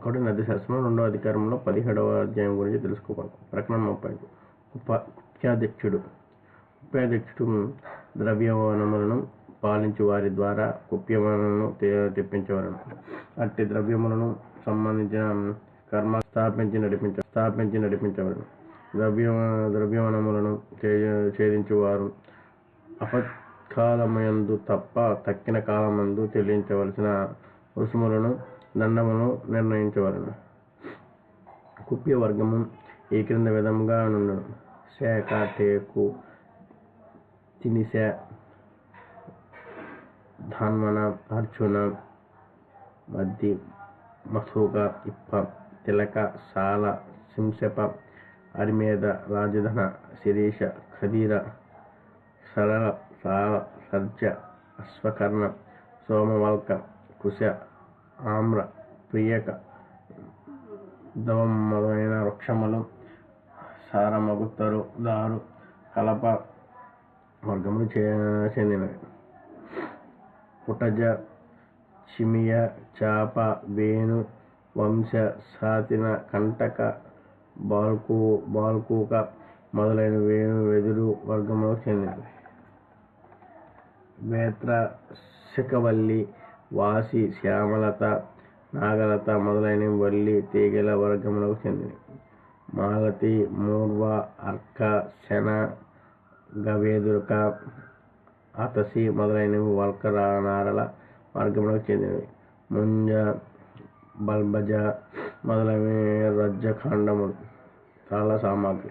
కాబట్టి నది శాస్త్రం రెండవ అధికారంలో పదిహేడవ అధ్యాయం గురించి తెలుసుకోవాలి ప్రకటన ముప్పై ఉప ఉపాధ్యక్షుడు. ద్రవ్యవనములను పాలించు వారి ద్వారా కుప్యములను తెప్పించవలను అట్టి ద్రవ్యములను సంబంధించిన కర్మ స్థాపించి నడిపించ స్థాపించి నడిపించవలను ద్రవ్య ద్రవ్యవనములను ఛేదించువారు అపకాలమందు తప్ప తక్కిన కాలమందు చెల్లించవలసిన రుసుములను దండమును నిర్ణయించవలను కుప్య వర్గము ఈ క్రింద విధముగా నుండు శాఖ టేకు తినిస ధాన్మన అర్జున మద్ది మసూక ఇప్ప తిలక సాల సింసప అరిమేద రాజధన శిరీష ఖదీర సరళ సాల సర్జ అశ్వకర్ణ సోమవల్క కుశ ఆమ్ర ప్రియక దవం వృక్షములు సారమగుత్తరు దారు కలప వర్గములు చెందినవి. పుటజ చిమియ చాప వేణు వంశ సాతిన కంటక బాల్కు బాల్కూక మొదలైన వేణు వెదురు వర్గంలో చెందినవి. వేత్ర శిఖవల్లి వాసి శ్యామలత నాగలత మొదలైన వల్లి తీగల వర్గములకు చెందినవి. మాలతి మూర్వ అర్క శన గవేదురక అతసి మొదలైనవి వల్క నారల వర్గములకు చెందినవి. ముంజ బల్బజ మొదలైన రజ్జఖండములు తాళ సామాగ్రి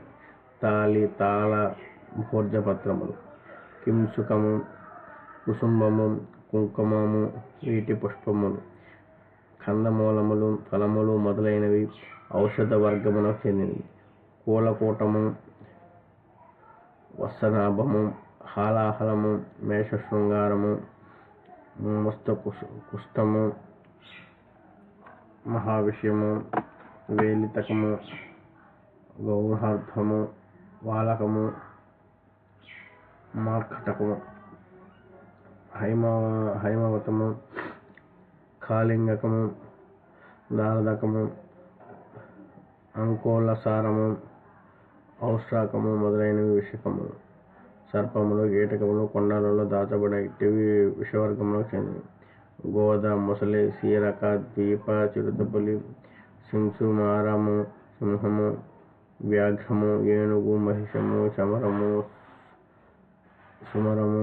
తాళి తాళ భోర్జపత్రములు కింసుకము కుసుంబము కుంకుమము వీటి పుష్పములు కందమూలములు ఫలములు మొదలైనవి ఔషధ వర్గమునకు చెందినవి. కూలకూటము వత్సనాభము హాలాహలము మేష శృంగారము ముస్త కుష్- కుష్టము మహావిషయము వేలితకము గౌహార్థము వాలకము మార్కటకము హైమవ హైమవతము కాళింగకము దారదకము అంకోలసారము ఔష్ట్రాకము మొదలైనవి విషకములు సర్పములు కీటకములు కొండలలో దాచబడిన విషవర్గంలో చెందినవి. గోద మొసలి సీరక ద్వీప చిరుతపులి సింసు మారము సింహము వ్యాఘ్రము ఏనుగు మహిషము చమరము సుమరము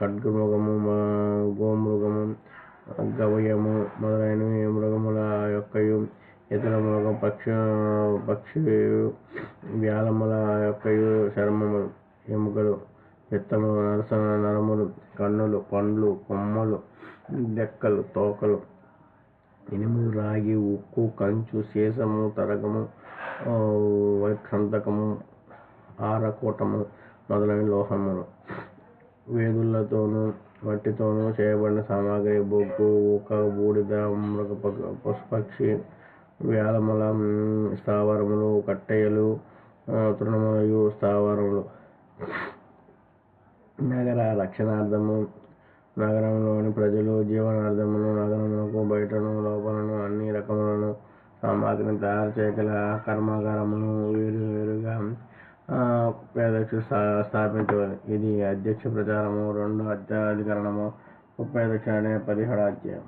ఖడ్గమృగము మా- గోమృగము గవయము మొదలైనవి మృగముల యొక్కయు ఇతర మృగ పక్షి పక్షి వ్యాలముల యొక్కయు చర్మములు ఎముకలు విత్తములు నరస నరములు కన్నులు పండ్లు కొమ్మలు డెక్కలు తోకలు ఇనుము రాగి ఉక్కు కంచు సీసము తరగము వైక్రంతకము ఆరకూటము మొదలైన లోహములు. వేదులతోనూ మట్టితోనూ చేయబడిన సామాగ్రి బొగ్గు ఊక బూడిద మృగ పశుపక్షి వ్యాలముల స్థావరములు కట్టెయలు తృణములు స్థావరములు. నగర రక్షణార్థము నగరంలోని ప్రజలు జీవనార్థమును నగరములకు బయటను లోపలను అన్ని రకములను సామాగ్రిని తయారు చేయగల కర్మాగారములు వేరు వేరుగా అధ్యక్షుడు స్థాపించవాలి ఇది అధ్యక్ష ప్రచారము రెండో అధ్యాధికరణము ముప్పై అధ్యక్షుడు అనే పదిహేడు అధ్యాయం.